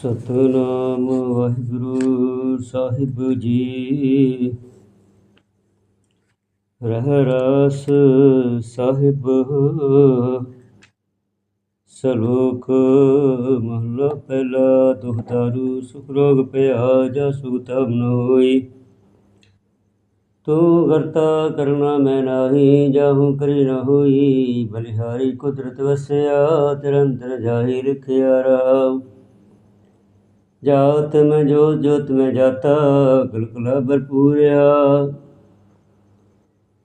ਸਤਨਾਮ ਵਾਹਿਗੁਰੂ ਸਾਹਿਬ ਜੀ। ਰਹਿ ਰਾਸ ਸਾਹਿਬ, ਸਲੋਕ ਮਹਲਾ ਪਹਿਲਾ ਦੁਖਦਾਰੂ ਸੁਖ ਰੋਗ ਪਿਆ ਜਾ ਸੁਖ ਤਬ ਨ ਹੋਈ। ਤੂੰ ਕਰਤਾ ਕਰਨਾ ਮੈਂ ਨਾਹੀ, ਜਾਹੂ ਕਰੀ ਨ ਹੋਈ। ਬਲਿਹਾਰੀ ਕੁਦਰਤ ਵਸਿਆ ਤਿਰੰਤਰ ਜਾਹੀ, ਰਖਿਆ ਰਾਮ। ਜਾਤ ਮੈਂ ਜੋਤ ਜੋਤ ਮੈਂ ਜਾਤਾ ਕਲਕਲਾ ਭਰਪੂਰਿਆ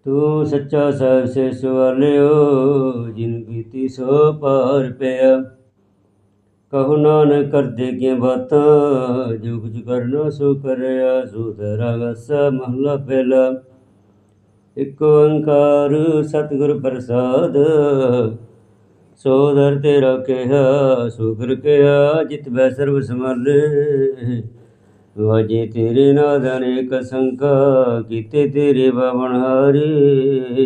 ਤੂੰ ਸੱਚਾ ਸਾਹਿਬ ਸੇ ਸਵਾਲਿਓ, ਜਿਨ ਕੀਤੀ ਸੋ ਪਾਰ ਪਿਆ। ਕਹੋ ਨਾਨਕ ਕਰਦੇ ਕੀ ਬਾਤਾਂ, ਜੋ ਕੁਝ ਕਰਨਾ ਸੋ ਕਰਿਆ, ਸੋ ਤੇਰਾ ਗਸਾ ਮਹਲਾ ਪਹਿਲਾ ਇੱਕ ਓੰਕਾਰ ਸਤਿਗੁਰ ਪ੍ਰਸਾਦ ਸੋ ਦਰ ਤੇਰਾ ਕਿਹਾ ਸੋ ਕਰ ਕਿਹਾ ਜਿਤ ਬੈ ਸਰਬ ਸਮਾਲੇ ਵਾਜੇ ਤੇਰੇ ਨਾਦ ਅਨੇਕ ਸੰਕਾ, ਕੀਤੇ ਤੇਰੇ ਬਾਵਣ ਹਾਰੇ।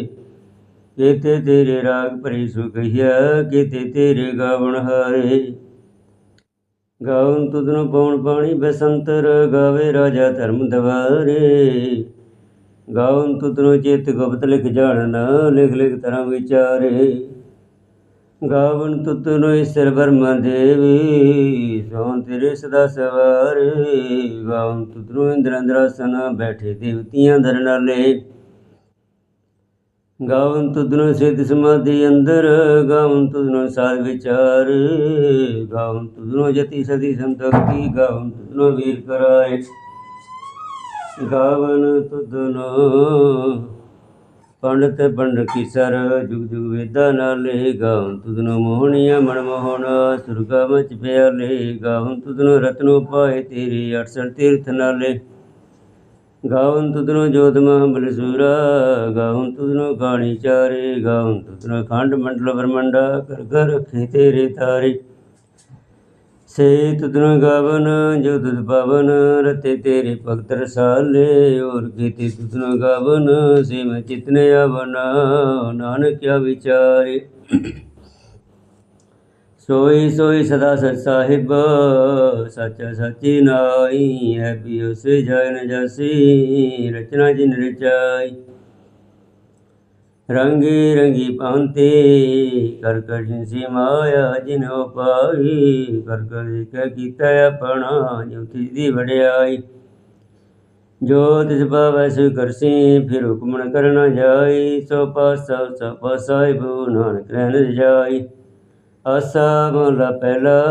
ਕੀਤੇ ਤੇਰੇ ਰਾਗ ਭਰੀ ਸੁਖਿਆ ਕੀਤੇ ਤੇਰੇ ਗਾਵਣ ਹਾਰੇ। ਗਾਉਨ ਤੁਧਨ ਪਉਣ ਪਾਣੀ ਬਸੰਤਰ, ਗਾਵੇ ਰਾਜਾ ਧਰਮ ਦਵਾਰੇ। ਗਾਉਨ ਤੁਧਨ ਚਿਤ ਗੁਪਤ ਲਿਖ ਜਾਣਨਾ, ਲਿਖ ਲਿਖ ਤਰ੍ਹਾਂ ਵਿਚਾਰੇ। ਗਾਵਨ ਤੁਤਨੋ ਈਸ਼ਰ ਬਰਮਾ ਦੇਵੀ, ਸੋਨ ਤੇਰੇ ਸਦਾ ਸਵਾਰੇ। ਗਾਵਨ ਤੁਤਨੋ ਇੰਦਰ ਅੰਦਰਾਸਨ ਬੈਠੇ ਦੇਵਤੀਆਂ ਦਰ ਨਾਲੇ। ਗਾਵਨ ਤੁਧਨੋ ਸਿੱਧ ਸਮਾਧੀ ਅੰਦਰ, ਗਾਵਨ ਤੁਧਨੋ ਸਾਧ ਵਿਚਾਰ। ਗਾਵਨ ਤੁਧਨੋ ਜਤੀ ਸਦੀ ਸੰਤੋਖੀ, ਗਾਵਨ ਤੁਧਨੋ ਵੀਰ ਕਰਾਏ। ਗਾਵਨ ਤੁਧਨੋ ਪੰਡਤ ਪੰਡ ਕੀ ਸਰ, ਜੁਗ ਜੁਗ ਵੇਦਾਂ ਨਾਲੇ ਗਾਵਨ ਤੁਧਨੋ ਮੋਹਣੀਆਂ ਮਨ ਮੋਹਣਾ, ਸੁਰਗਾ ਮਚ ਪਿਆਲੇ ਗਾਵਨ ਤੁਧਨੋ ਰਤਨੋ ਪਾਏ ਤੇਰੇ 68 ਤੀਰਥ ਨਾਲੇ। ਗਾਵਨ ਤੁਧਨੋ ਜੋਤ ਮਹ ਬਲਸੂਰਾ ਗਾਵਨ ਤੁਧਨੋ ਗਾਣੀ ਚਾਰੇ ਗਾਵਨ ਤੁਧਨੋ ਖੰਡ ਮੰਡਲ ਬ੍ਰਹਮੰਡਾ ਕਰ ਕਰ ਰੱਖੇ ਤੇਰੇ ਤਾਰੇ। ਸੇ ਤੁਧਨੋ ਗਾਵਨ, ਜੋ ਤੁਧ ਪਵਨ, ਰਤੇ ਤੇਰੇ ਭਗਤ ਰਸਾਲੇ, ਔਰ ਕੀਤੇ ਤੁਧਨੋ ਗਾਵਨ ਸੇ ਮੈਂ ਚਿਤਨੇ ਆਵਨਾ ਨਾਨਕ ਕਿਆ ਵਿਚਾਰੇ ਸੋਈ ਸੋਈ ਸਦਾ ਸਚ ਸਾਹਿਬ, ਸੱਚਾ ਸੱਚੀ ਨਾਈ ਹੈ ਪਿਓ ਸੇ ਜੈ ਨ ਜਸੀ, ਰਚਨਾ ਜਿਨ ਰਚਾਈ। ਰੰਗੀ ਰੰਗੀ ਪਾਂਤੇ ਕਰ ਕਰ ਜਿਨ ਸੀ ਮਾਇਆ ਜਿਨ ਉਪਾਈ ਕਰ ਕਰ ਜੀ ਕੈ ਕੀਤਾ ਜੋ ਵਡਿਆਈ। ਜੋ ਤਿਸ ਪਾਵੈ ਸੋ ਕਰਸੀ, ਫਿਰ ਹੁਕਮਣ ਕਰਨ ਜਾਈ। ਸੋ ਪਾਸਾ, ਸੋ ਪਾਸਾਈ ਬੂ ਨਾਨਕ ਰਹਿਣ ਜਾਈ। ਆਸਾ ਮਹਲਾ ਪਹਿਲਾ,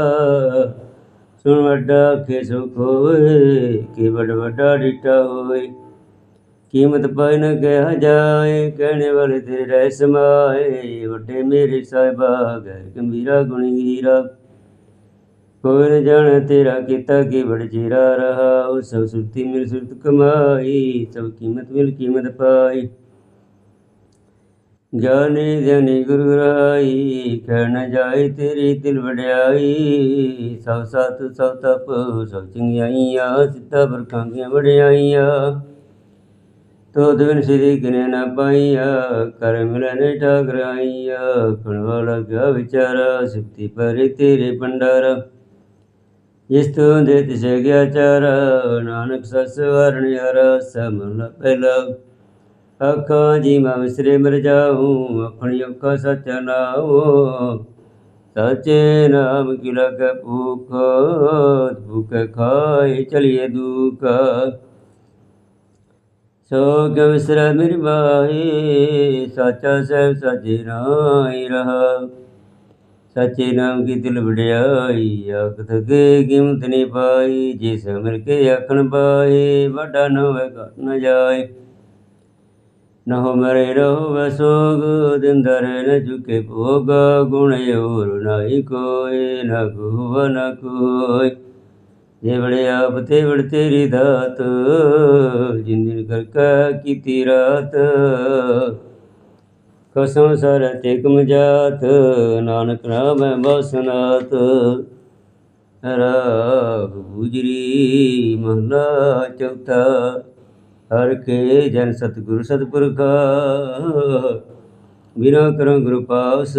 ਸੁਣ ਵੱਡਾ ਕੇ ਸੁਖ ਹੋਏ, ਕੀ ਵੱਡ ਵੱਡਾ ਡਿਟਾ ਹੋਏ। ਕੀਮਤ ਪਾਈ ਨ ਕਿਹਾ ਜਾਏ, ਕਹਿਣੇ ਵਾਲੇ ਤੇਰੇ ਰਹਿ ਸਮਾਏ। ਵੱਡੇ ਮੇਰੇ ਸਾਹਿਬਾ, ਗੈਰ ਗੰਭੀਰਾ, ਗੁਣੀ ਹੀਰਾ। ਕੋਈ ਨ ਜਾਣੇ ਤੇਰਾ ਕੀਤਾ ਕੀ ਬੜ ਜੀਰਾ ਰਹਾ। ਉਹ ਸਭ ਸੁਰਤੀ ਮਿਲ ਸੁਰਤ ਕਮਾਈ, ਸਭ ਕੀਮਤ ਮਿਲ ਕੀਮਤ ਪਾਈ। ਗਿਆਨੀ ਧਿਆਨੀ ਗੁਰੂ ਰਾਈ, ਕਹਿ ਨ ਜਾਏ ਤੇਰੀ ਦਿਲ ਵਡਿਆਈ। ਸਭ ਸਤ ਸਭ ਤਪ, ਸਭ ਚੰਗਿਆਈਆਂ, ਸਿੱਧਾ ਬਰਖਾਂਗੀਆਂ ਵਡਿਆਈਆਂ। ਤੋ ਦਿਨ ਸ੍ਰੀ ਗਿਨੇ ਨ ਪਾਈਆ, ਕਰ ਮਿਲਨੇ ਠਾਕਰਾਈਆ ਕਣ ਵਾਲਾ ਕਿਆ ਵਿਚਾਰਾ, ਸਿਫਤੀ ਪਰੇ ਤੇਰੇ ਭੰਡਾਰਾ। ਜਿਸ ਤੋਂ ਦੇ ਤਿਸੇ ਗਿਆ ਚਾਰਾ, ਨਾਨਕ ਸਸ ਵਰਣ ਯਾਰਾ ਸਮਨ ਪਹਿਲਾ। ਅੱਖਾਂ ਜੀ ਮੈਂ ਵਿਸਰੇ ਮਰ ਜਾਉ ਆਪਣੀ ਅੱਖਾਂ ਸੱਚ ਨਾਉ ਸਚੇ ਨਾਮ ਕੀ ਲਗ ਭੂਖ ਭੂਖ ਖਾਏ ਚਲਿਏ ਦੁਖ। ਸੋ ਕ ਵਿਸਰ ਮਿਰ ਮਾਹੀ ਸਾਚਾ ਸਹਿਬ ਸਾਜੇ ਨਾਈ ਰਹਾ। ਸਚੇ ਨਾਮ ਕੀ ਦਿਲ ਵਡਿਆਈ ਆਖ ਥਕੇ ਕੀਮਤ ਨਹੀਂ ਪਾਈ। ਜੇ ਸਮਰ ਕੇ ਆਖਣ ਪਾਏ, ਵੱਡਾ ਨ ਹੋਵੇ ਨ ਜਾਏ। ਨ ਹੋ ਮਰੇ ਰਹੋ ਵਸੋਗ ਦਿੰਦਰ ਨ ਝੁਕੇ ਭੋਗ। ਗੁਣ ਹੋਰ ਨਾਹੀ ਕੋਏ ਨਾ ਕੋ ਨ ਕੋਈ ਜੇ ਬੜੇ ਆਪ ਤੇ ਬੜ ਤੇਰੀ ਦਾਤ, ਜਿਨ ਦਿਨ ਕਰ ਕਾ ਕੀਤੀ ਰਾਤ। ਕਸਮ ਸਰ ਤੇ ਜਾਤ, ਨਾਨਕ ਨਾਮ ਬਸਨਾਤ। ਰਾਗ ਗੁਜਰੀ ਮਹਲਾ ਚੌਥਾ, ਹਰ ਕੇ ਜਨ ਸਤਿਗੁਰ ਸਤਿਪੁਰਖਾ। ਬਿਨਾ ਕਰੋ ਗੁਰੂ ਪਾਸ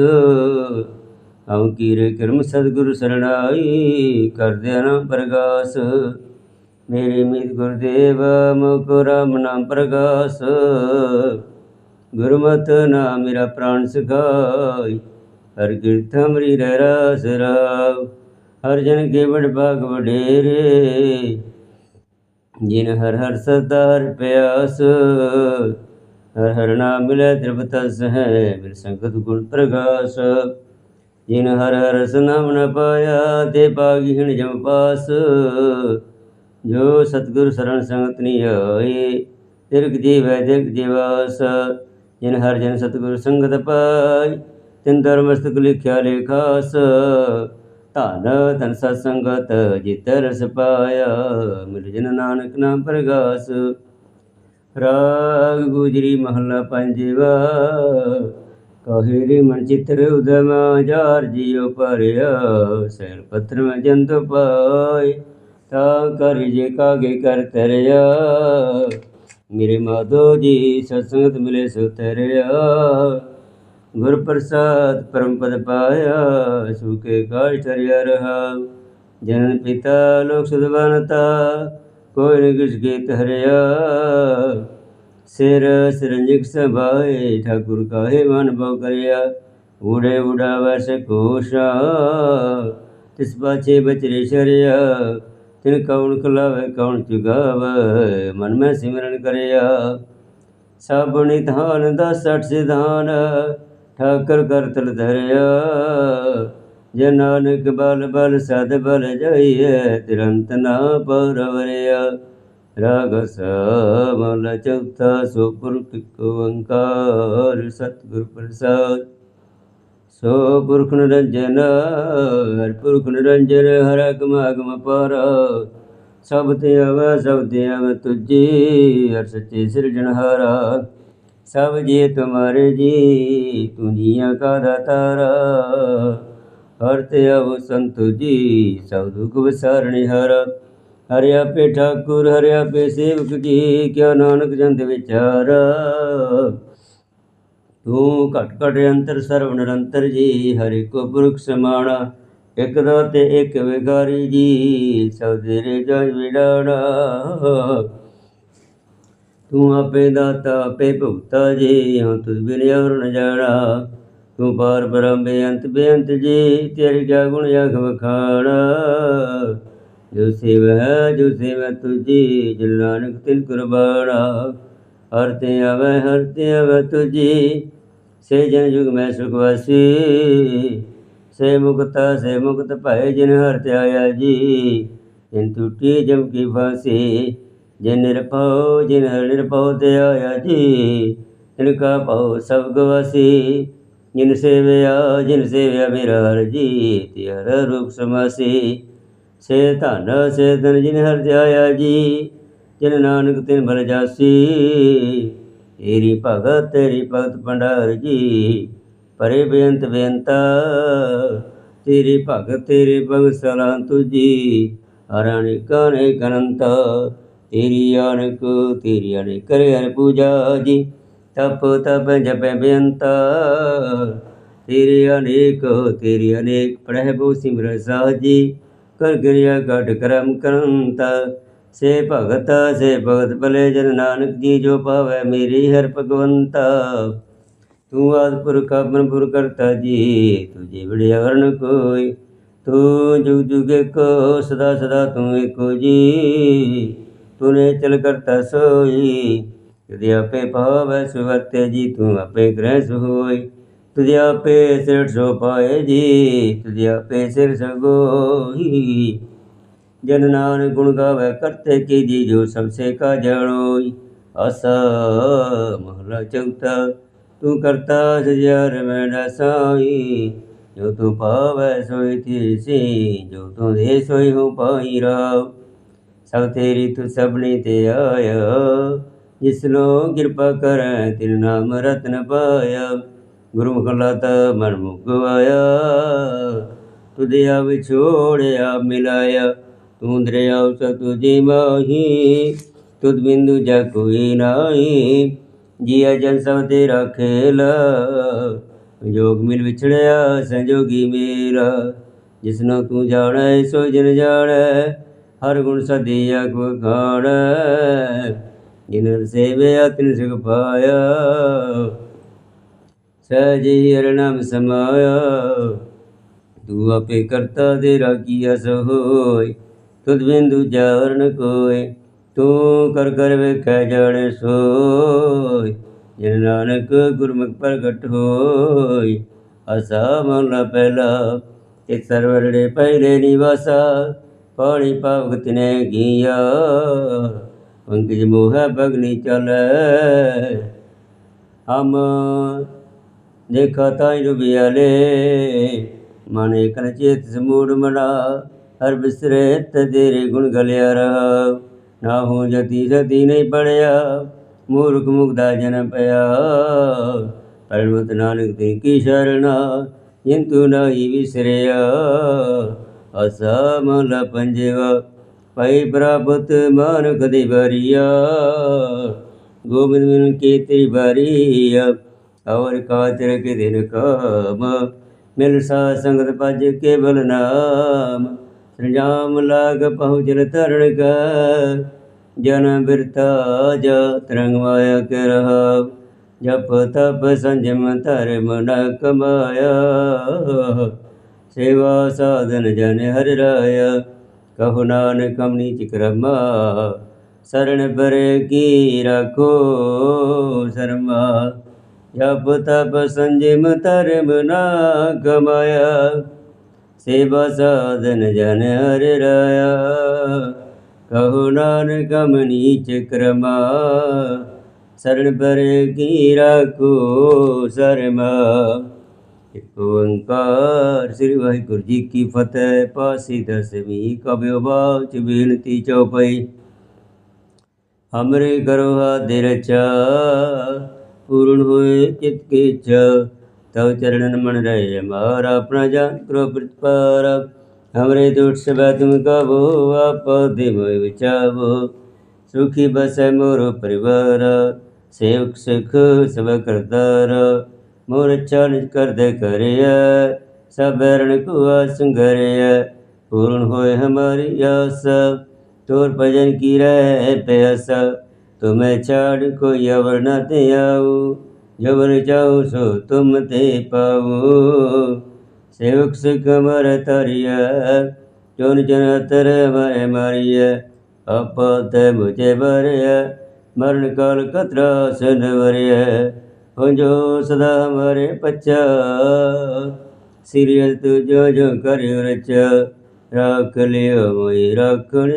ਹਮ ਕੀਰੇ ਕਰਮ ਸਤਿਗੁਰ ਸਰਣਾਈ ਕਰਦੇ ਨਾਮ ਪ੍ਰਗਾਸ। ਮੇਰੀ ਮੀਤ ਗੁਰਦੇਵ ਮੁਕੁ ਰਾਮ ਨਾਮ ਪ੍ਰਗਾਸ। ਗੁਰਮਤਿ ਨਾਮ ਮੇਰਾ ਪ੍ਰਾਣ ਸਗਾਈ ਹਰ ਕੀਰਤ ਹਮਰੀ ਰਹਿ ਰਸ ਰਾਵ। ਹਰ ਜਨ ਕੇ ਵਡ ਭਾਗ ਵਡੇਰੇ, ਜਿਨ ਹਰ ਹਰ ਸਦਾਰ ਪਿਆਸ। ਹਰ ਹਰ ਨਾਮ ਮਿਲੇ ਤ੍ਰਿਪਤਸ ਹੈ ਮਿਲ ਸੰਗਤ ਗੁਣ ਪ੍ਰਗਾਸ। ਜਿਨ ਹਰ ਹਰ ਸਨਾਮ ਨ ਪਾਇਆ, ਤੇ ਪਾਗੀਹਣ ਜਮ ਪਾਸ। ਜੋ ਸਤਿਗੁਰ ਸਰਣ ਸੰਗਤ ਨੀ ਹੋਏ ਤਿਰਕ ਜੀਵੈ ਤਿਰਕ ਜੀਵਾਸ। ਜਿਨ ਹਰ ਜਨ ਸਤਿਗੁਰ ਸੰਗਤ ਪਾਈ ਤਿਨ ਧਰਮਸਤਕ ਲਿਖਿਆ ਲੇਖਾਸ ਧਨ ਧਨ ਸਤ ਸੰਗਤ, ਜਿਤ ਰਸ ਪਾਇਆ, ਮਿਲ ਜਨ ਨਾਨਕ ਨਾਮ ਪ੍ਰਗਾਸ। ਰਾਗ ਗੁਜਰੀ ਮਹੱਲਾ ਪੰਜਵਾ। ਕਹੇ ਰੇ ਮਨ ਚਿਤਰ ਉਦਮ ਜਾਰ ਜਿਉ ਪਰਿਆ ਸੈਲ ਪੱਥਰ ਮੈਂ ਜੰਤ ਪਾਏ, ਤਾ ਕਰ ਜੇ ਮੇਰੇ ਮਾਧੋ ਜੀ ਸਤਸੰਗਤ ਮਿਲੇ ਸੋ ਤਰਿਆ। ਗੁਰ ਪ੍ਰਸਾਦ ਪਰਮ ਪਦ ਪਾਇਆ ਸੁਕੇ ਕਾਲ ਚਰਿਆ ਰਹਾ। ਜਨਨ ਪਿਤਾ ਲੋਕ ਸੁਦਵਨਤਾ ਕੋਈ ਨ ਕਿਸ ਗੀਤ ਹਰਿਆ। ਸਿਰ ਸਿਰੰਜਿਕ ਸਭਾਏ, ਠਾਕੁਰ ਕਾਹੇ ਮਨ ਬਉ ਕਰਿਆ? ਊੜੇ ਉਡਾਵੈ ਕੋਸ਼ਾ, ਤਿਸ ਬਾਚੇ ਬਚਰੇ ਸ਼ਰਿਆ। ਤਿਨ ਕੌਣ ਕਲਾਵੇ ਕੌਣ ਚੁਗਾਵੇ ਮਨ ਮੈਂ ਸਿਮਰਨ ਕਰਿਆ। ਸਭ ਨਿਧਾਨ ਦਾ ਸਠ ਸਿਧਾਨ, ਠਾਕਰ ਕਰਤਲ ਧਰਿਆ। ਜੇ ਨਾਨਕ ਬਲ ਬਲ ਸਦ ਬਲ ਜਾਈਏ ਤਿਰੰਤ ਨਾ ਪਰਵਰਿਆ। ਰਾਗ ਸਮਲ ਚੌਥਾ ਸੋ ਪੁਰਖ ਇੱਕ ਓੰਕਾਰ ਸਤਿਗੁਰ ਪ੍ਰਸਾਦ ਸੋ ਪੁਰਖ ਨਿਰੰਜਨ ਹਰ ਪੁਰਖ ਨਿਰੰਜਨ ਹਰ ਅਗਮ ਅਗਮ ਪਰ ਸਭ ਤੇ ਆਵੈ ਸਭ ਤੇ ਆਵੈ ਤੁਝੀ ਹਰ ਸੱਚੇ ਸਿਰਜਣਹਾਰਾ ਸਭ ਜੀ ਤੁਮਾਰੇ ਜੀ ਤੂੰ ਜੀਆਂ ਕਾ ਦਾਤਾਰਾ ਹਰ ਤੇ ਹਰਿ ਆਪੇ ਠਾਕੁਰ ਹਰਿ ਆਪੇ ਸੇਵਕ ਕੀ, ਕਿਆ ਨਾਨਕ ਜੰਤ ਵਿਚਾਰ। ਤੂੰ ਘਟ ਘਟ ਅੰਤਰ ਸਰਵ ਨਿਰੰਤਰ ਜੀ, ਹਰਿ ਕੋ ਪੁਰਖ ਸਮਾਣਾ, ਇਕ ਦਾਤੇ ਇਕ ਵਿਗਾਰੀ ਜੀ, ਸਭ ਤੇਰੇ ਜਜ ਵਿਡਾਣਾ। ਤੂੰ ਆਪੇ ਦਾਤਾ, ਆਪੇ ਭੁਗਤਾ ਜੀ, ਹਉ ਤੁਝ ਬਿਨ ਅਵਰ ਨ ਜਾਣਾ। ਤੂੰ ਪਾਰ ਬ੍ਰਹਮ ਬੇਅੰਤ ਬੇਅੰਤ ਜੀ, ਤੇਰੇ ਕਿਆ ਗੁਣ ਯਖ ਵਖਾਣਾ। ਜੋ ਸੇਵ ਹੈ, ਜੋ ਸੇਵ ਤੁਜੀ ਜਿਨ ਨਾਨਕ ਤਿਨ ਕੁਰਬਾਨਾ ਹਰ ਤੇ ਆਵੇ, ਹਰ ਤੇ ਆਵੇ ਤੁਜੀ ਸੇ ਜਨ ਜੁਗ ਮੈਂ ਸੁਖ ਵਾਸੀ। ਸੇ ਮੁਕਤਾ, ਸੇ ਮੁਕਤ ਭਏ ਜਿਨ ਹਰ ਤੇ ਆਇਆ ਜੀ, ਜਿਨ ਟੂਟੀ ਜਮ ਕੀ ਫਾਸੀ, ਜਿਨ ਨਿਰਭਉ, ਜਿਨ ਹਰ ਨਿਰਭਉ ਤੇ ਆਇਆ ਜੀ। ਤਿਨ ਕਾ ਭਉ ਸਭ ਗਵਾਸੀ ਜਿਨ ਸੇਵਿਆ ਜਿਨ ਸੇਵਿਆ ਮੇਰਾ ਹਰ ਜੀ, ਤੇ ਹਰ ਰੂਪ ਸਮਾਸੀ। ਸੇ ਧਨ ਸੇ ਧਨ ਜਿਨ ਹਰ ਧਿਆਇਆ ਜੀ, ਜਿਨ ਨਾਨਕ ਤਿਨ ਭਲ ਜਾਸੀ। ਤੇਰੀ ਭਗਤ ਤੇਰੀ ਭਗਤ ਭੰਡਾਰ ਜੀ, ਪਰੇ ਬੇਅੰਤ ਬੇਅੰਤਾ। ਤੇਰੀ ਭਗਤ, ਤੇਰੇ ਭਗਤ ਸਲਾਂ ਤੁਜੀ ਅਰਣਿਕ ਅਨੇਕ ਅਨੰਤ। ਤੇਰੀ ਅਨਕ, ਤੇਰੀ ਅਨੇਕ ਕਰੇ ਹਰ ਪੂਜਾ ਜੀ, ਤਪ ਤਪ ਜਪੈ ਬੇਅੰਤਾ। ਤੇਰੇ ਅਨੇਕ, ਤੇਰੀ ਅਨੇਕ ਪੜਹਿ ਬੋ ਸਿਮਰ ਸਾਜੀ ਕਰ ਗਿਰਿਆ ਘਟ ਕਰਮ ਕਰੰਤਾ ਸੇ ਭਗਤ ਸੇ ਭਗਤ ਭਲੇ ਜਨ ਨਾਨਕ ਜੀ ਜੋ ਪਾਵੈ ਮੇਰੀ ਹਰ ਭਗਵੰਤਾ। ਤੂੰ ਆਦ ਪੁਰਖ ਆਪਨ ਕਰਤਾ ਜੀ ਤੁਝੇ ਬੜਿਆ ਵਰਨ ਕੋਈ, ਤੂੰ ਜੁਗ ਜੁਗ ਕੋ ਸਦਾ ਸਦਾ ਤੂੰ ਏਕੋ ਜੀ। ਤੂਨੇ ਚਲ ਕਰਤਾ ਸੋਈ ਤੁਧੇ ਆਪੇ ਭਾਵੈ ਸੁਵਰਤੇ ਜੀ, ਤੂੰ ਆਪੇ ਗ੍ਰਹਿ ਹੋਈ ਤੁਧੇ ਆਪੇ ਸਿਰ ਸੋ ਪਾਏ ਜੀ ਤੁਧੇ ਆਪੇ ਸਿਰ ਸਗੋਈ ਜਨ ਨਾਨਕ ਗੁਣ ਗਾਵੇ ਕਰਤੇ ਕੀ ਜੀ, ਜੋ ਸਭ ਸੇ ਕਾ ਜਾਣੋਈ। ਆਸਾ ਮਹਲਾ ਚੌਥਾ, ਤੂੰ ਕਰਤਾ ਸਜਿਆਰ ਮੈਂ ਸਾਈ ਜੋ ਤੂੰ ਪਾਵੈ ਸੋਈ ਥੀ ਜੋ ਤੂੰ ਦੇ ਸੋਈ ਹੋ ਪਾਈ ਰਾਵ। ਸਭ ਤੇਰੀ ਤੂੰ ਸਭਨੀ ਤੇ ਆਇਆ, ਜਿਸ ਕਿਰਪਾ ਕਰੈ ਤਿਨ ਨਾਮ ਰਤਨ ਪਾਇਆ। ਗੁਰੂ ਮੁਖਲਾਤ ਮਨ ਮੁਕਵਾਇਆ। ਆਇਆ ਤੁਧਿਆ ਵਿਛੋੜਿਆ ਮਿਲਾਇਆ। ਤੂੰ ਦਰਿਆਉ ਸਤੁਜੀ ਮਾਹੀ। ਤੁਧ ਬਿੰਦੂ ਜਾ ਕੋਈ ਨਾਹੀ। ਜੀਆ ਜਨ ਸਭ ਤੇਰਾ ਖੇਲ। ਜੋਗ ਮਿਲ ਵਿਛੜਿਆ, ਸੰਜੋਗੀ ਮੇਰਾ ਜਿਸਨੂੰ ਤੂੰ ਜਾਣੈ, ਸੋ ਜਨ ਜਾਣੈ। ਹਰ ਗੁਣ ਸਦੀਆ ਕੋ ਖਾਣੈ ਜਿਨ ਸੇਵਿਆ ਤਿਨ ਸੁਖ ਪਾਇਆ। ਸਹਿਜੀ ਹਰਿ ਨਾਮ ਸਮਾਇਆ। ਤੂੰ ਆਪੇ ਕਰਤਾ ਦੇ ਰਾਖੀਆ ਸੋ ਹੋਇ ਤੁਧ ਬਿੰਦੂ ਜਾਰਨ ਕੋਏ। ਤੂੰ ਕਰ ਕਰ ਵੇਖੈ ਜਾਣੇ ਸੋਇ ਜਿਨ ਨਾਨਕ ਗੁਰਮੁਖ ਪ੍ਰਗਟ ਹੋਇ ਅਸਾ ਮਨ ਪਹਿਲਾ। ਤੇ ਸਰਵਰੜੇ ਪਹਿਲੇ ਨਿਵਾਸਾ। ਪਾਣੀ ਭਗਤ ਨੇ ਗੀਆ। ਪੰਕਜ ਮੋਹ ਬਗਨੀ ਚਲੈ। ਹਮ ਦੇਖਾ ਤਾਈ ਰੁਬਿਆਲੇ ਮਨ ਕਨ ਚੇਤ ਸਮੂੜ ਮਨਾ ਹਰ ਬਿਸਰੇ ਤੇਰੇ ਗੁਣ ਗਲਿਆ ਰਹਾ ਨਾ ਹੋ ਜਤੀ ਜਤੀ ਨਹੀਂ ਪੜਿਆ, ਮੂਰਖ ਮੁਗਦਾ ਜਨ ਪਿਆ। ਪਰਮਤ ਨਾਨਕ ਤੇ ਕੀ ਸ਼ਰਣਾ ਜਿੰਤੂ ਨਾਹੀ ਵਿਸਰਿਆ। ਅਸਾ ਮਹਲਾ ਪੰਜਵਾ ਪਈ ਪ੍ਰਾਪਤ ਮਾਨਕ ਦੀ ਬਰੀਆ ਗੋਬਿੰਦ ਮਿਲਨ ਕੀ ਤੇਰੀ ਬਾਰੀਆ ਔਰ ਕਾਤਰ ਕੇ ਦਿਨ ਕਾਮ। ਮਿਲ ਸਾ ਸੰਗਤ ਭਜ ਕੇਵਲ ਨਾਮ। ਸਰਜਾਮ ਲਾਗ ਪਹੁੰਚਨ ਧਰਣ ਕਾ ਜਨ ਬਿਰਤਾ ਜਾ ਤਰੰਗ ਮਾਇਆ ਕੇ ਰਹਾ ਜਪ ਤਪ ਸੰਜਮ ਧਰਮ ਨ ਕਮਾਇਆ। ਸੇਵਾ ਸਾਧਨ ਜਨ ਹਰਿ ਰਾਇਆ। ਕਹੋ ਨਾਨਕ ਅਮਨੀ ਚਿਕਰਮਾ ਸਰਣ ਬਰੇ ਕੀ ਰਖੋ ਸਰਮਾ। ਜਪ ਤਪ ਸੰਜਮ ਧਰਮ ਨ ਕਮਾਇਆ ਸੇਵਾ ਸਾਧਨ ਜਨ ਹਰਿ ਰਾਇਆ ਕਹੋ ਨਾਨਕ ਅਮਨੀ ਚਿਕਰਮਾ ਸਰਣ ਬਰੇ ਕੀ ਰਖੋ ਸਰਮਾ ਇੱਕ ਓੰਕਾਰ ਸ੍ਰੀ ਵਾਹਿਗੁਰੂ ਜੀ ਕੀ ਫਤਿਹ ਪਾਸੀ ਦਸਵੀਂ ਕਬਿਓ ਬਾਚ ਬੇਨਤੀ ਚਉਪਈ ਹਮਰੇ ਕਰੋ ਹਾਦੇ ਰਚਾ ਪੂਰਨ ਹੋਏ ਚਿਤ ਕੀ ਇੱਛਾ ਤਉ ਚਰਣਨ ਮਨ ਰਹੇ ਹਮਾਰਾ ਆਪਣਾ ਜਾਨ ਕਰੋ ਪ੍ਰਤਪਾਰ। ਹਮਰੇ ਦੁਖ ਸਭੈ ਤੁਮ ਕਬੋ ਆਪ ਦੇ ਮੋਇ ਵਿਚਾਵੋ। ਸੁਖੀ ਬਸੈ ਮੋਰ ਪਰਿਵਾਰ, ਸੇਵਕ ਸੁਖ ਸਭ ਕਰਤਾਰ। ਮੋਰ ਚਾਨਿ ਕਰਦੇ ਕਰਿਆ ਸਭ ਰਣ ਕੁਆ ਸੰਗਰਿਆ ਪੂਰਨ ਹੋਏ ਹਮਾਰੀ ਆਸ, ਤੋਰ ਭਜਨ ਕੀ ਰਹਿ ਪਿਆਸ। ਤੁਮੇ ਛਾੜ ਕੋਈ ਅਵਰ ਨ ਤੇ ਆਉ ਜਬਰ ਚਾਉ ਸੋ ਤੁਮ ਤੇ ਪਾਉ ਸੇਵਕ ਸੁਖ ਮਰ ਤਰਿਆ ਚੁਨ ਜਨ ਤਰ ਮਰੇ ਮਾਰਿਆ ਆਪਤ ਮੁਝੇ ਬਰਿਆ ਮਰਨ ਕਾਲ ਕਤਰਾ ਸਨ ਵਰਿਆ ਹੋ ਜੋ ਸਦਾ ਮਰੇ ਪਛਾ ਸਿਰਿ ਤੁ ਜੋ ਜੋ ਕਰਿ ਰਚ ਰਾਖ ਲਿਓ ਮੋਇ ਰਾਖਣ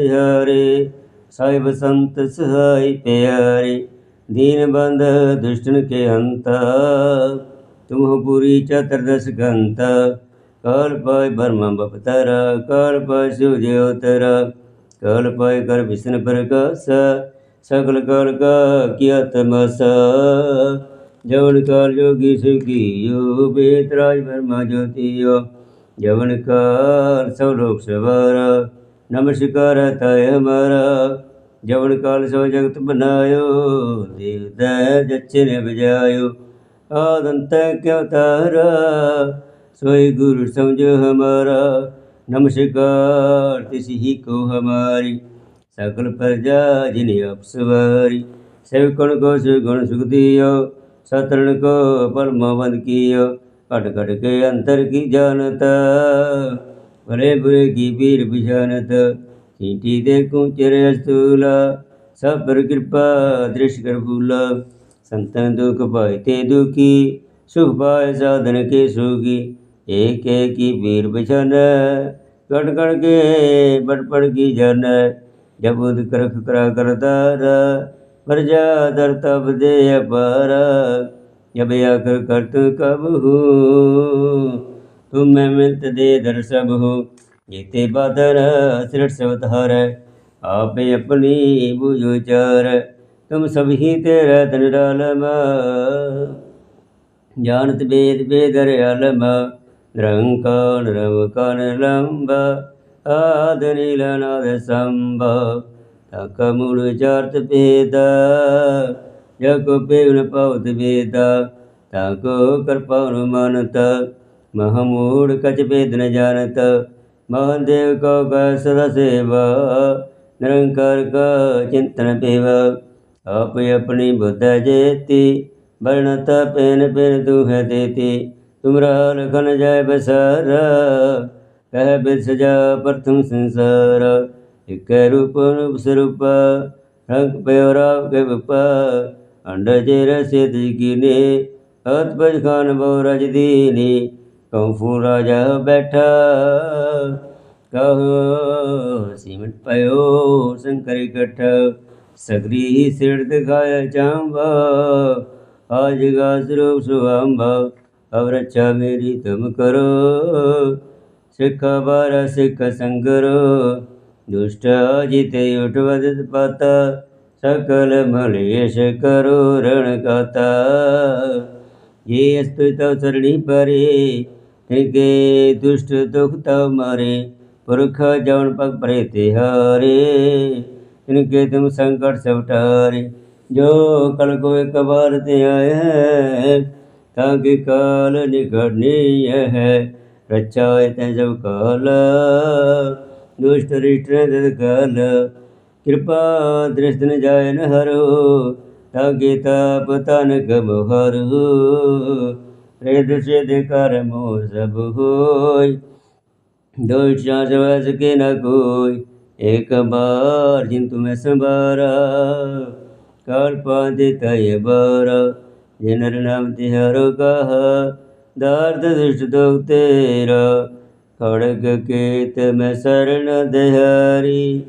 ਹਾਰੇ ਸਾਹਿਬ ਸੰਤ ਸਹਾਈ ਪਿਆਰੇ, ਦੀਨ ਬੰਦ ਦੁਸ਼ਟਨ ਕੇ ਅੰਤ। ਤੁਮ ਪੂਰੀ ਚਤਰਦਸ ਗੰਤਾ। ਕਾਲ ਪਾਇ ਬਰਮ ਬਪਤਰਾ, ਕਾਲ ਪਾਇ ਸੁਜਿਓ ਤਰਾ ਕਾਲ ਪਾਇ ਕਰ ਵਿਸ਼ਨ ਪ੍ਰਕਾਸ਼, ਸਗਲ ਕਾਲ ਕਾ ਕੀਆ ਤਮਸਾ ਜਵਨ ਕਾਲ ਜੋਗੀ ਸੁਖੀਓ ਬੇਤਰਾਜ ਬਰਮਾ ਜੋਤੀਓ। ਜਵਨ ਕਾਲ ਸਭ ਲੋਕ ਸਵਾਰਾ। ਨਮਸਕਾਰ ਤੈ ਮਾਰਾ, ਜਵਨ ਕਾਲ ਸੋ ਜਗਤ ਬਨਾਇਓ ਦੇਵਦੈ ਜਚੇ ਨੇ ਬਜਾਇਓ ਆਦੰਤ ਕਿਉ ਤਾਰਾ ਸੋਈ ਗੁਰੂ ਸਮਝੋ ਹਮਾਰਾ। ਨਮਸਕਾਰ ਤਿਸ ਹੀ ਕੋ ਹਮਾਰੀ, ਸਕਲ ਪ੍ਰਜਾ ਜਿਨਿ ਅਪਸਵਾਰੀ ਸਭ ਕਣ ਕੋ ਸੁ ਗੁਣ ਸੁਖ ਦਿਓ, ਸਤਰਣ ਕੋ ਪਰਮ ਵੰਦ ਕੀਓ। ਘਟ ਘਟ ਕੇ ਅੰਤਰ ਕੀ ਜਾਣਤਾ? பரே புரே கிபீர் பிஷானத் சீட்டி ਸਭ ਪਰ ਕਿਰਪਾ ਦ੍ਰਿਸ਼ ਕਰ பூல ਸੰਤਨ ਦੁਖ ਭਾਇ ਤੇ ਦੁਖੀ, ਸੁਖ ਪਾਇ ਸਾਧਨ ਕੇ ਸੁਖੀ ਏਕ ਏਕ ਕੀ ਵੀਰ ਬਿਛਨ ਕਟ ਕਟ ਕੇ ਬੜ ਬੜ ਕੀ ਜਨ ਉਦ ਕਰਖ ਕਰਾ ਕਰਦਾਰ ਪ੍ਰਜਾ ਦਰ ਤਬ ਦੇ ਅਪਾਰ। ਜਬ ਆਕਰ ਕਰਤ ਕਬਹੂ ਤੁਮ ਮਿਲਤ ਦੇ ਦਰਸਬ ਹੋ ਜੀਤੇ ਬਦਰ ਸਿਰਟ ਸਵਤ ਹਰ, ਆਪੇ ਆਪਣੀ ਬੁਝੋ ਚਾਰ, ਤੁਮ ਸਭੀ ਤੇ ਰਤਨ ਰਲਮ ਜਾਣਤ ਬੇਦ ਬੇਦਰ ਅਲਮ ਨਿਰੰਕਾਰ ਨਿਰਵਕਾਰ ਲੰਬ ਆਦ ਨੀਲ ਨਾਦ ਸੰਭ। ਤਕ ਮੂਲ ਚਰਤ ਭੇਦ, ਜਗ ਪੇਵਨ ਪਉਤ ਵੇਦ। ਤਕ ਕਰਪਾ ਮਨ ਤਕ ਕਚ ਭੇਦ ਨ ਜਾਣਤ ਮਹਾਦੇਵ ਕੋ ਕੈ ਸਦਾ ਸੇਵਾ ਨਿਰੰਕਾਰ ਕਾ ਚਿੰਤਨ ਪੇਵ ਆਪ ਆਪਣੀ ਬੁੱਧ ਜੇਤੀ ਬਰਣਤ ਪੈਨ ਪੈਨ ਤੂ ਹੈ ਦੇਤੀ ਤੁਮਰਾ ਲਖਨ ਜੈ ਬਸਰ ਕਹਿ ਬਿਰ ਸਜਾ ਪ੍ਰਥਮ ਸੰਸਾਰ ਇਕ ਰੂਪ ਰੂਪ ਸਰੂਪ ਰੰਗ ਪਇਓ ਰਾਵ ਕੇ ਵਿਪ ਅੰਡ ਜੇ ਰਸੇ ਦੀਨੇ ਅਤ ਬਜ ਖਾਨ ਬੋ ਕਉ ਰਾਜਾ ਬੈਠਾ, ਕਹੋ ਸਿਮਟ ਪਇਓ ਸੰਕਰ ਇਕਠ, ਸਗਰੀ ਸਿਰ ਦਿਖਾਇਆ ਚਾਂਬਾ, ਆਜ ਗਾ ਸਰੂਪ ਸੁਆਂਬਾ ਅਵਰਚਾ ਮੇਰੀ ਤੁਮ ਕਰੋ, ਸਿੱਖ ਬਾਰ ਸਿੱਖ ਸੰਗਰ, ਦੁਸ਼ਟ ਜਿਤੇ ਉਠਵਦ ਪਤ, ਸਕਲ ਮਲੇਸ਼ ਕਰੋ ਰਣ ਕਤਾ। ਜੇ ਅਸਤਿ ਤਵ ਪਰੇ કે દુષ્ટ દુઃખ તમરે પુરખ જવન પગ પ્રેતે હરે કે તુમ સંકટ સબ ટારે જો કલ કો એક બાર તે આય તાકે કાલ નિઘનીય હૈ રચાય તે જબ કાલ દુષ્ટ રિષ્ટ ને કાલ કૃપા દ્રષ્ટ ને જાય ન હરો તાકે તાપ તન ગમ હરો ਤਨ ਕਬ ਹਰੂ ਰਿਦ ਸਿਧ ਕਰ ਮੋ ਸਭ ਹੋਇ ਦੋਇ ਚਾਸ ਵਸ ਕੇ ਨ ਕੋਈ ਏਕ ਬਾਰ ਜਿਨ ਤੁਮੈ ਸੰਭਾਰਾ। ਕਾਲ ਪਾਦੇ ਤੈ ਬਾਰ, ਜਿਨ ਹਰਿ ਨਾਮ ਤਿਹਾਰੋ ਕਹ। ਦਰਦ ਦੁਸ਼ਟ ਦੁਖ ਤੇਰਾ, ਖੜਗ ਕੇਤ ਮੈਂ ਸਰਣ ਦਿਹਾਰੀ।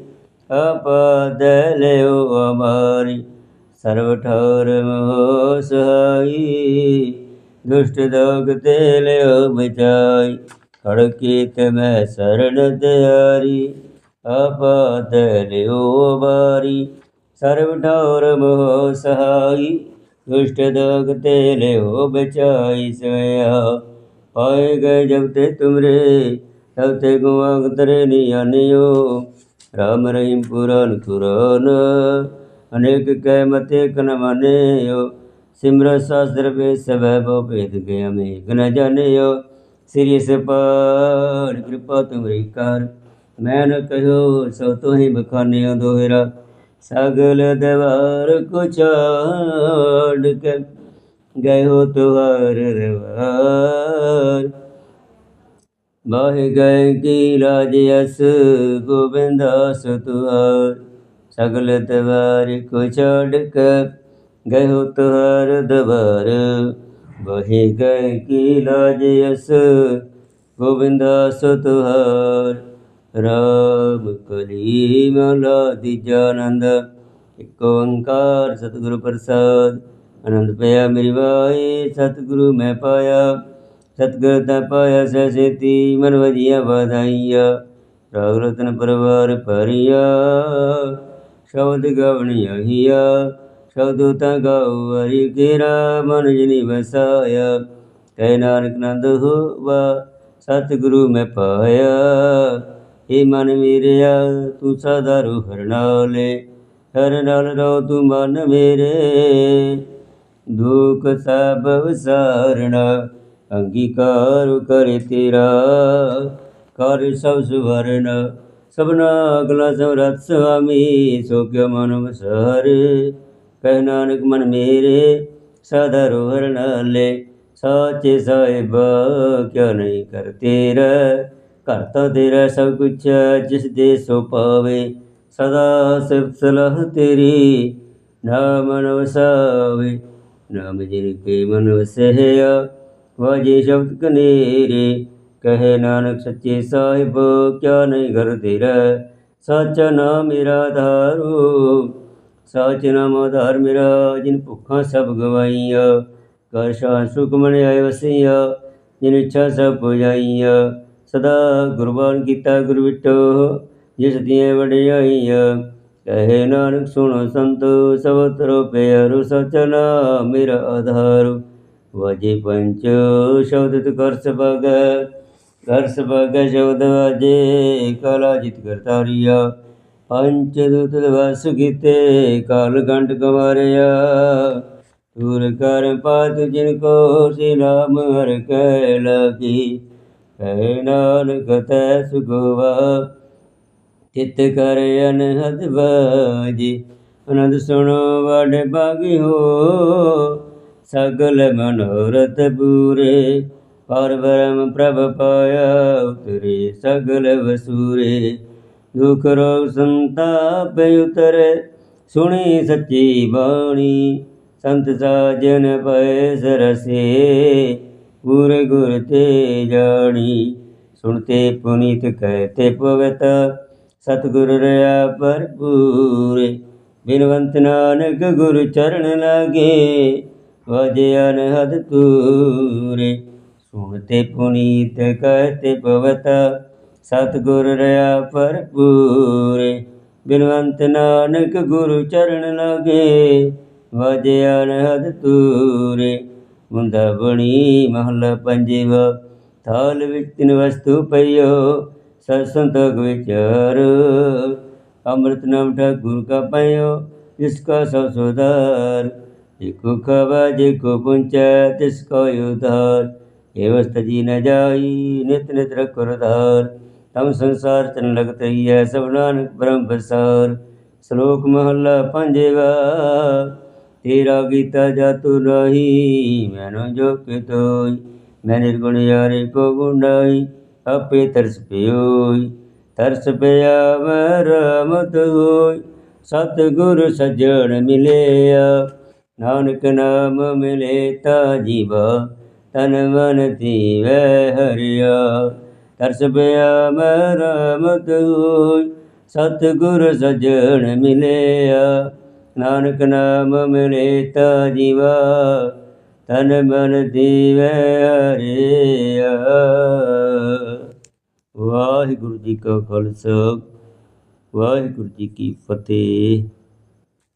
ਆਪਦ ਲਿਓ ਅਮਾਰੀ ਸਰਵ ਠੌਰ ਮੋਹ ਸਹਾਈ ਦੁਸ਼ਟ ਦੋਗ ਤੇ ਲਿਓ ਬਚਾਈ ਖੜਕੇ ਤੇ ਮੈਂ ਸਰਣ ਤਿਆਰੀ ਆਪਾਤ ਲਿਓ ਬਾਰੀ ਸਰਵ ਠੌਰ ਮੋਹ ਸਹਾਈ ਦੁਸ਼ਟ ਦੋਗ ਤੇ ਲਿਓ ਬਚਾਈ ਸੋਇਆ ਪਾਏ ਗਏ ਜਬ ਤੇ ਤੁਮਰੇ ਤਬ ਤੇ ਗੁਆਂਗ ਤਰੇ ਨਿਆਨਿਓ ਰਾਮ ਰਹੀਮ ਸਿਮਰ ਸਾਸਤਰ ਵੇ ਸਭੈ ਬੋ ਭੇਦ ਗਿਆ ਮੇਘ ਨ ਜਾਣਿਓ ਸ੍ਰੀ ਸਪਾਰ ਕਿਰਪਾ ਤੁਮਰੀ ਕਰ। ਮੈਂ ਨ ਕਹਿਓ ਸੋ ਤੋਹੀ ਬਖਾਨਿਓ ਦੋਹਰਾ। ਸਗਲ ਦਵਾਰ ਕੋ ਛਾੜ ਕੇ ਗਏ ਹੋ ਤੁਹਾਰ ਰਵਾਰ ਬਾਹਿ ਗਏ ਕੀ ਰਾਜ ਅਸ ਗੋਬਿੰਦਾਸ ਤੁਆਰ ਸਗਲ ਦਵਾਰ ਕੋ ਛਾੜ ਕੇ ਗਏ ਹੋ ਤੁਹਾਰ ਦਵਾਰ ਬਾਹਿ ਗਏ ਕੀ ਲਾਜ ਅਸ ਗੋਬਿੰਦਾਸ ਤੁਹਾਰ ਰਾਮ ਕਲੀ ਮਲਾ ਦੀਜਾਨੰਦ ਇਕ ਓੰਕਾਰ ਸਤਿਗੁਰੂ ਪ੍ਰਸਾਦ। ਆਨੰਦ ਪਿਆ ਮੇਰੀ ਵਾਏ ਸਤਿਗੁਰੂ ਮੈਂ ਪਾਇਆ। ਸਤਿਗੁਰ ਦਾ ਪਾਇਆ ਸੇਤੀ, ਮਨ ਵਜੀਆ ਵਧਾਈਆ। ਰਾਗ ਰਤਨ ਪਰਵਾਰ ਭਰੀਆ, ਸ਼ਬਦ ਗਵਣੀਆ ਹੀਆ ਸ਼ਬਦ ਤਾਂ ਗਾਉ ਹਰੀ ਕੇਰਾ ਮਨ ਜਨੀ ਵਸਾਇਆ ਕਹਿ ਨਾਨਕ ਨੰਦ ਹੋਵਾ, ਸਤਿਗੁਰੂ ਮੈਂ ਪਾਇਆ ਏ ਮਨ ਮੇਰਿਆ, ਤੂੰ ਸਦਾ ਰੂ ਹਰ ਨਾਲੇ। ਹਰ ਨਾਲ ਰੋ ਤੂੰ ਮਨ ਮੇਰੇ। ਦੁਖ ਸਭ ਵਿਸਾਰਣਾ, ਅੰਗੀਕਾਰ ਕਰੇ ਤੇਰਾ। ਕਰ ਸਭ ਸੁਵਰਨ ਸਭਨਾ ਅਗਲਾ ਸਮਰਥ ਸੁਆਮੀ, ਸੋ ਕਿਉ ਮਨ ਵਸਾਰੇ। ਕਹਿ ਨਾਨਕ ਮਨ ਮੇਰੇ ਸਦਾ ਰੋ ਹਰ ਨਾਲੇ, ਸਾਚੇ ਸਾਹਿਬ ਕਿਆ ਨਹੀਂ ਕਰ ਤੇਰਾ? ਕਰਤਾ ਤੇਰਾ ਸਭ ਕੁਛ ਜਿਸ ਦੇ ਸੋ ਪਾਵੇ, ਸਦਾ ਸਿਫਤ ਸਲਾਹ ਤੇਰੀ, ਨਾਮ ਮਨ ਵਸਾਵੇ। ਨਾਮ ਜਿਨ ਕੇ ਮਨ ਵਸਿਆ, ਵਾਜੇ ਸ਼ਬਦ ਕਨੇਰੇ, ਕਹੇ ਨਾਨਕ ਸੱਚੇ ਸਾਹਿਬ ਕਿਆ ਨਹੀਂ ਘਰ ਤੇਰਾ? ਸੱਚਾ ਨਾਮ ਮੇਰਾ ਧਾਰੂ ਸਾਚ ਨਾਮ ਆਧਾਰ ਮੇਰਾ, ਜਿਨ ਭੁੱਖਾਂ ਸਭ ਗਵਾਈਆ। ਕਰ ਸ਼ਾਨ ਸੁਖ ਮਨ ਆਏ ਵਸਈਆ ਜਿਨ ਇੱਛਾ ਸਭ ਪੁਜਾਈਆ। ਸਦਾ ਗੁਰਬਾਨ ਕੀਤਾ ਗੁਰ ਵਿਟੋ, ਜਿਸ ਦੀਆਂ ਵਡਿਆਈਆਂ। ਕਹੇ ਨਾਨਕ ਸੁਣੋ ਸੰਤ, ਸਭ ਤਰੋ ਸਚਨਾ ਮੇਰਾ ਆਧਾਰ। ਵਾਜੇ ਪੰਚ ਸ਼ਬਦ ਤੁ ਕਰ ਸਬਗ ਕਰ ਸਬਗ ਸ਼ਬਦ ਵਾਜੇ, ਕਾਲਾ ਜਿਤ ਕਰਤਾਰੀਆ। ਪੰਚ ਦੂਤ ਵਸ ਕੀਤੇ, ਕਾਲ ਗੰਡ ਕਵਾਰਿਆ ਤੂਰ ਕਰ ਪਾਤ ਜਿਨ ਕੋ ਸੇ ਨਾਮ ਹਰ ਕੈ ਲਾਗੀ। ਕਹਿ ਨਾਨਕ ਤੈ ਸੁਗਵਾ, ਚਿਤ ਕਰ ਅਨਹਦ ਬਾਜੀ। ਆਨੰਦ ਸੁਣੋ ਵਡ ਬਾਗੀ ਹੋ ਸਗਲ ਮਨੋਰਥ ਪੂਰੇ। ਪਰ ਬ੍ਰਹਮ ਪ੍ਰਭ ਪਾਇਆ ਉਤਰੇ ਸਗਲ ਵਸੂਰੇ। ਦੁਖ ਰੋਗ ਸੰਤਾਪ ਉਤਰੇ, ਸੁਣੀ ਸੱਚੀ ਬਾਣੀ। ਸੰਤ ਸਾਜਨ ਪਏ ਸਰਸੇ ਗੁਰ ਗੁਰ ਤੇ ਜਾਣੀ। ਸੁਣਤੇ ਪੁਨੀਤ ਕਹਤੇ ਪਵਤ, ਸਤਿਗੁਰ ਰਿਆ ਭਰਪੂਰ। ਬਿਨਵੰਤ ਨਾਨਕ ਗੁਰ ਚਰਨ ਲਾਗੇ, ਵਜੇ ਅਨਹਦ ਤੂਰੇ। ਸੁਣਤੇ ਪੁਨੀਤ ਕਹਤੇ ਪਵਤ ਸਤਿਗੁਰ ਰਿਆ ਭਰਪੂਰ, ਬਿਨਵੰਤ ਨਾਨਕ ਗੁਰੂ ਚਰਨ ਲਾਗੇ, ਵਜੇ ਅਨਹਦ ਤੂਰੇ ਮੁੰਦਾ ਬਣੀ ਮਹਲਾ ਪੰਜਵਾ ਥਾਲ ਵਿੱਚ ਤਿਨ ਵਸਤੂ ਪਈਓ, ਸਤ ਵਿਚਾਰ, ਅੰਮ੍ਰਿਤ ਨਾਮ ਠਾਕੁਰ ਕਾ ਪਈਓ ਜਿਸ ਕਾ ਸਭ ਸੁਧਾਰ ਏਕੋ ਖਵਾ ਜੇ ਕੋ ਪੁੰਚੈ, ਤਿਸ ਕੋ ਉਧਾਰ ਏਵਸਤ ਜੀ ਨ ਜਾਈ, ਨਿਤ ਨਿਤ ਰਖੁਰ ਤਮ ਸੰਸਾਰ ਤਨ ਲਗਤ ਹੈ ਸਭ ਨਾਨਕ ਬ੍ਰਹਮ ਬਸਾਰ ਸ਼ਲੋਕ ਮਹਲਾ ਪੰਜਵਾ, ਤੇਰਾ ਗੀਤਾ ਜਾਤੂ ਨਹੀਂ, ਮੈਨੂੰ ਜੋ ਕਿ ਤੋਈ, ਮੈਂ ਨਿਰਗੁਣ ਯਾਰੇ ਕੋ ਗੁੰਡਾਈ ਆਪੇ ਤਰਸ ਪਿਓਈ। ਤਰਸ ਪਿਆ ਮੈਂ ਰਮਤ ਹੋਈ ਸਤ ਗੁਰ ਸਜਣ ਮਿਲਿਆ। ਨਾਨਕ ਨਾਮ ਮਿਲੇ ਤਾ ਜੀਵਾ, ਤਨ ਮਨ ਧੀਵੈ ਹਰਿਆ। ਤਰਸ ਪਿਆ ਮੈਂ ਹੋਈ। ਸਤ ਸਜਣ ਮਿਲਿਆ। ਨਾਨਕ ਨਾਮ ਮਿਲੇ ਤਾ ਜੀਵਾ। ਤਨ ਮਨ ਦੀਵੈ ਹਰਿਆ। ਵਾਹਿਗੁਰੂ ਜੀ ਕਾ ਖਾਲਸਾ। ਵਾਹਿਗੁਰੂ ਜੀ ਕੀ ਫਤਿਹ।